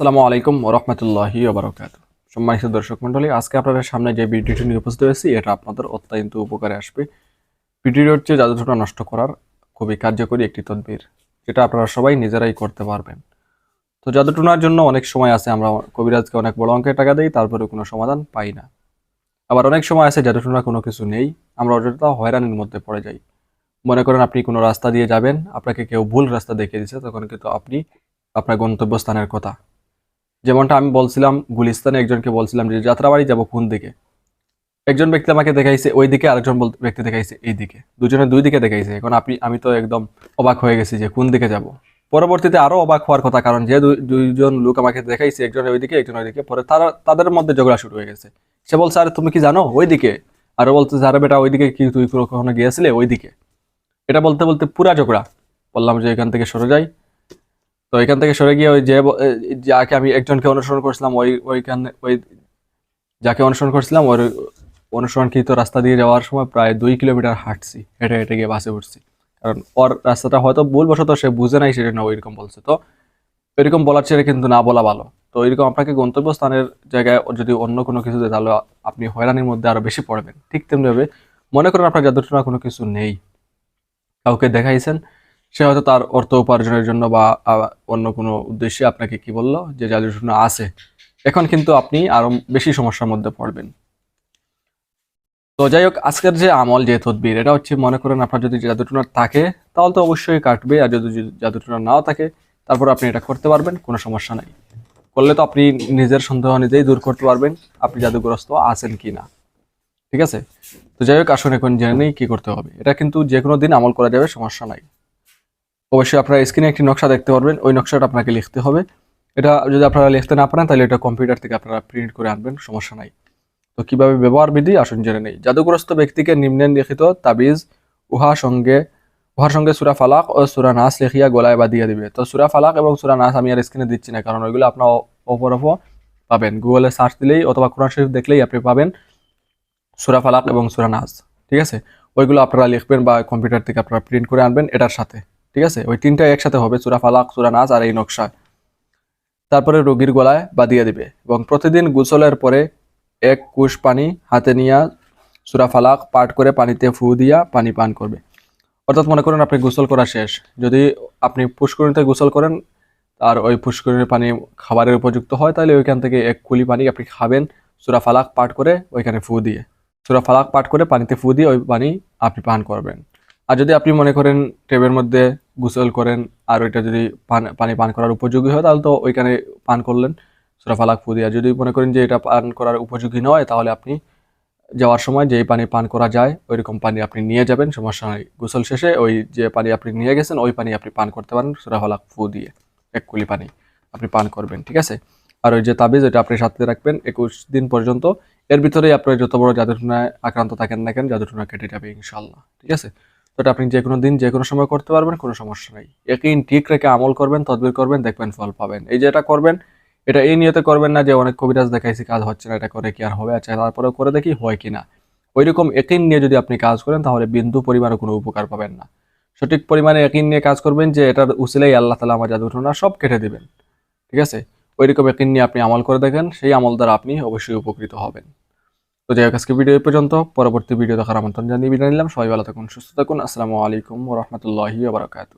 আসসালামু আলাইকুম রহমতুল্লাহি ওবরাকাত সম্মানিত দর্শক মণ্ডলী, আজকে আপনাদের সামনে যে ভিডিওটি নিয়ে উপস্থিত হয়েছি, এটা আপনাদের অত্যন্ত উপকারে আসবে। ভিডিওটি হচ্ছে জাদুটোনা নষ্ট করার খুবই কার্যকরী একটি তদবির, যেটা আপনারা সবাই নিজেরাই করতে পারবেন। তো জাদুটোনার জন্য অনেক সময় আছে, আমরা কবিরাজকে অনেক বড় অঙ্কের টাকা দিই তারপরে কোনো সমাধান পাই না। আবার অনেক সময় আছে জাদুটোনা কোনো কিছু নেই, আমরা অযথা হয়রানির মধ্যে পড়ে যাই। মনে করেন আপনি কোনো রাস্তা দিয়ে যাবেন, আপনাকে কেউ ভুল রাস্তা দেখিয়ে দিচ্ছে তখন কিন্তু আপনি আপনার গন্তব্যস্থানের কথা যেমনটা আমি বলছিলাম, গুলিস্তানে একজনকে বলছিলাম যে, যাত্রাবাড়ি যাব কোন দিকে? একজন ব্যক্তি আমাকে দেখাইছে ওই দিকে, আরেকজন ব্যক্তি দেখাইছে এই দিকে। দুজনে দুই দিকে দেখাইছে। এখন আপনি, আমি তো একদম অবাক হয়ে গেছি যে, কোন দিকে যাব? পরবর্তীতে আরও অবাক হওয়ার কথা, কারণ যে দুই- দুইজন লোক আমাকে দেখাইছে, একজন ওইদিকে একজন ওইদিকে পরে তারা, তাদের মধ্যে ঝগড়া শুরু হয়ে গেছে। সে বলছে, আরে, তুমি কি জানো ওইদিকে আরও বলতে আরে বেটা ওইদিকে কি তুই কখনো গিয়েছিলে? ওইদিকে এটা বলতে বলতে পুরা ঝগড়া। বললাম যে, এখান থেকে সরে যাই। তো এখান থেকে সরে গিয়ে ওই যে যাকে আমি একজনকে অনুসরণ করছিলাম, ওই, ওইখানে, ওই যাকে অনুসরণ করছিলাম, ওর অনুসরণকৃত রাস্তা দিয়ে যাওয়ার সময় প্রায় দুই কিলোমিটার হাঁটছি, হেঁটে হেঁটে গিয়ে বাসে উঠছি। কারণ ওর রাস্তাটা হয়তো ভুলবশত সে বুঝে নাই সেটা না ওইরকম বলছে। তো এরকম বলার ছেড়ে কিন্তু না বলা ভালো। তো এরকম আপনাকে গন্তব্যস্থানের জায়গায় যদি অন্য কোনো কিছু দেয় তাহলে আপনি হয়রানির মধ্যে আরও বেশি পড়বেন। ঠিক তেমনিভাবে মনে করেন আপনার জাদুটনা কোনো কিছু নেই। কাউকে দেখাইছেন সে হয়তো তার অর্থ উপার্জনের জন্য বা অন্য কোনো উদ্দেশ্যে আপনাকে কি বলল যে জাদুটনা আছে। এখন কিন্তু আপনি আরও বেশি সমস্যার মধ্যে পড়বেন। তো যাই হোক, আজকের যে আমল, যে তদবির, এটা হচ্ছে মনে করেন আপনার যদি জাদুটনা থাকে, তাহলে তো অবশ্যই কাটবে। আর যদি জাদুটনা নাও থাকে, তারপর আপনি এটা করতে পারবেন, কোনো সমস্যা নাই। করলে তো আপনি নিজের সন্দেহ নিজেই দূর করতে পারবেন, আপনি জাদুগ্রস্ত আছেন কি না। ঠিক আছে? তো যাই হোক, আসুন এখন জেনে নেই কি করতে হবে। এটা কিন্তু যে কোনো দিন আমল করা যাবে, সমস্যা নাই। অবশ্যই আপনারা স্ক্রিনে একটি নকশা দেখতে পারবেন। ওই নকশাটা আপনাকে লিখতে হবে। এটা যদি আপনারা লিখতে না পারেন, তাহলে এটা কম্পিউটার থেকে আপনারা প্রিন্ট করে আনবেন, সমস্যা নাই। তো কীভাবে ব্যবহার বিধি, আসুন জেনে নেই। জাদুগ্রস্ত ব্যক্তিকে নিম্নে লিখিত তাবিজ, উহা সঙ্গে, উহার সঙ্গে সুরা ফালাক ও সুরা নাস লিখিয়া গলায় বাঁধিয়ে দিবে। তো সুরা ফালাক এবং সুরা নাস আমি আর স্ক্রিনে দিচ্ছি না, কারণ ওইগুলো আপনার অপরফ পাবেন। গুগলে সার্চ দিলেই অথবা কোরআন শরীফ দেখলেই আপনি পাবেন সুরা ফালাক এবং সুরা নাস। ঠিক আছে? ওইগুলো আপনারা লিখবেন বা কম্পিউটার থেকে আপনারা প্রিন্ট করে আনবেন, এটার সাথে। ঠিক আছে? ওই তিনটা একসাথে হবে, সুরা ফালাক, সুরা নাস আর এই নকশা। তারপরে রোগীর গলায় বাঁধিয়ে দিবে। এবং প্রতিদিন গোসলের পরে এক কুশ পানি হাতে নিয়ে সুরা ফালাক পাঠ করে পানিতে ফু দিয়া পানি পান করবে। অর্থাৎ মনে করেন আপনি গোসল করা শেষ। যদি আপনি পুষ্করিণীতে গোসল করেন আর ওই পুষ্করিণীর পানি খাবারের উপযুক্ত হয়, তাহলে ওইখান থেকে এক কুলি পানি আপনি খাবেন, সুরা ফালাক পাঠ করে ওইখানে ফু দিয়ে। সুরা ফালাক পাঠ করে পানিতে ফু দিয়ে ওই পানি আপনি পান করবেন। আর যদি আপনি মনে করেন টেবের মধ্যে গোসল করেন, আর ওইটা যদি পান, পানি পান করার উপযোগী হয়, তাহলে তো ওইখানে পান করলেন, সুরা ফালাক ফু দিয়ে। যদি মনে করেন যে এটা পান করার উপযোগী নয়, তাহলে আপনি যাওয়ার সময় যেই পানি পান করা যায়, ওইরকম পানি আপনি নিয়ে যাবেন। সমস্যা নাই গোসল শেষে ওই যে পানি আপনি নিয়ে গেছেন, ওই পানি আপনি পান করতে পারেন, সুরা ফালাক ফু দিয়ে। এক কুলি পানি আপনি পান করবেন, ঠিক আছে? আর ওই যে তাবিজ, ওইটা আপনি সাথে রাখবেন একুশ দিন পর্যন্ত। এর ভিতরেই আপনার যত বড় জাদুটনায় আক্রান্ত থাকেন না কেন, জাদুটনা কেটে যাবে ইনশাল্লাহ ঠিক আছে? এটা আপনি যে কোনো দিন, যে কোনো সময় করতে পারবেন, কোনো সমস্যা নেই। একই ঠিক রেখে আমল করবেন, তদবির করবেন, দেখবেন ফল পাবেন। এই যে এটা করবেন, এটা এই নিয়তে করবেন না যে অনেক কবিরাজ দেখাইছি কাজ হচ্ছে না, এটা করে কি আর হবে আচ্ছা তারপরে করে দেখি হয় কি না। ওইরকম একই নিয়ে যদি আপনি কাজ করেন, তাহলে বিন্দু পরিমাণে কোনো উপকার পাবেন না। সঠিক পরিমাণে একই নিয়ে কাজ করবেন যে এটার উসিলাই আল্লাহ তালা আমার জাদুটনা সব কেটে দিবেন। ঠিক আছে? ওইরকম একই নিয়ে আপনি আমল করে দেখেন, সেই আমল দ্বারা আপনি অবশ্যই উপকৃত হবেন। তো যাই হোক, আজকে ভিডিও এই পর্যন্ত। পরবর্তী ভিডিও দেখার আমন্ত্রণ জানিয়ে বিদায় নিলাম। সবাই ভালো থাকুন, সুস্থ থাকুন। আসসালামু আলাইকুম রহমতুল্লাহি বারকাতু